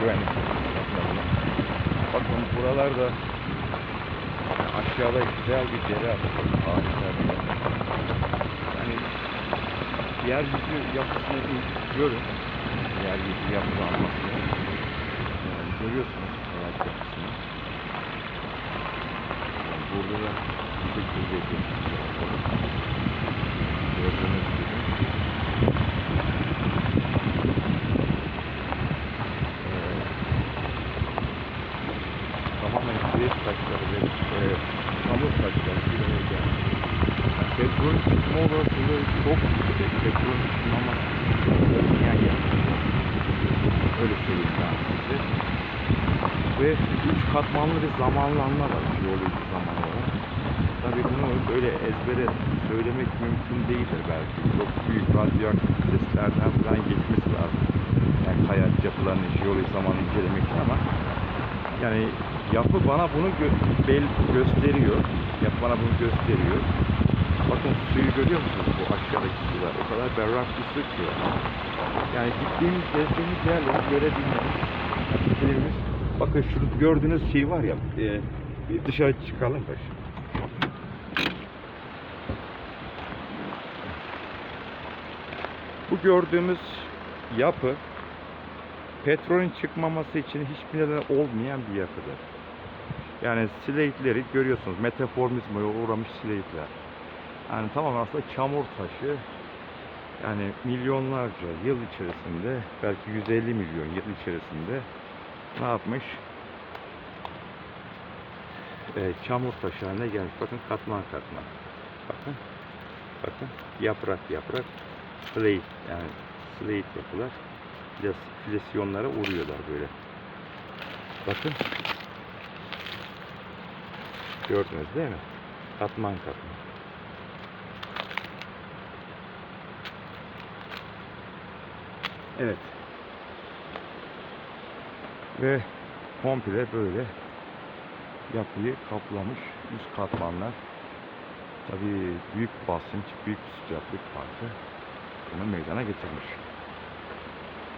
güvenlik tarafından. Bakın buralarda aşağıda güzel bir dere yer. Yani yeryüzü yapısını bir görün. Yeryüzü yapılanmasını. Yani görüyorsunuz hayat yapısını. Yani burada da bir Gördüğünüz taşları ve e, taşları bir araya gelmiş. Petrol çıkma olasılığı çok yüksek. Petrol çıkmaması olmayan yer. Öyle söyleyeyim ben size. Ve üç katmanlı bir zamanlanma var jeolojik zaman olarak. Tabii bunu böyle ezbere söylemek mümkün değildir belki. Çok büyük radyoaktif seslerden falan geçmesi lazım. Yani kayaç yapılarını jeolojik zaman incelemek ama yani yapı bana bunu gö- bel- gösteriyor. Yapı bana bunu gösteriyor. Bakın suyu görüyor musunuz bu aşağıdaki sular? O kadar berrak bir su ki. Yani gittiğimiz, gezdiğimiz yerleri görebilmemiz, bilmemiz. Bakın şu gördüğünüz şey var ya, e, bir dışarı çıkalım da şu. Bu gördüğümüz yapı petrolün çıkmaması için hiçbir neden olmayan bir yapıdır. Yani slate'leri görüyorsunuz. Metaformizmaya uğramış slate'ler. Yani tamam aslında çamur taşı. Yani milyonlarca yıl içerisinde belki 150 milyon yıl içerisinde ne yapmış? Ee, çamur taşı haline gelmiş. Bakın katman katman. Bakın. Bakın. Yaprak yaprak. Slate yani slate yapılar. Flesyonlara uğruyorlar böyle. Bakın. Gördünüz değil mi? Katman katman. Evet. Ve komple böyle yapıyı kaplamış üst katmanlar. Tabii büyük basınç, büyük sıcaklık farkı bunu meydana getirmiş.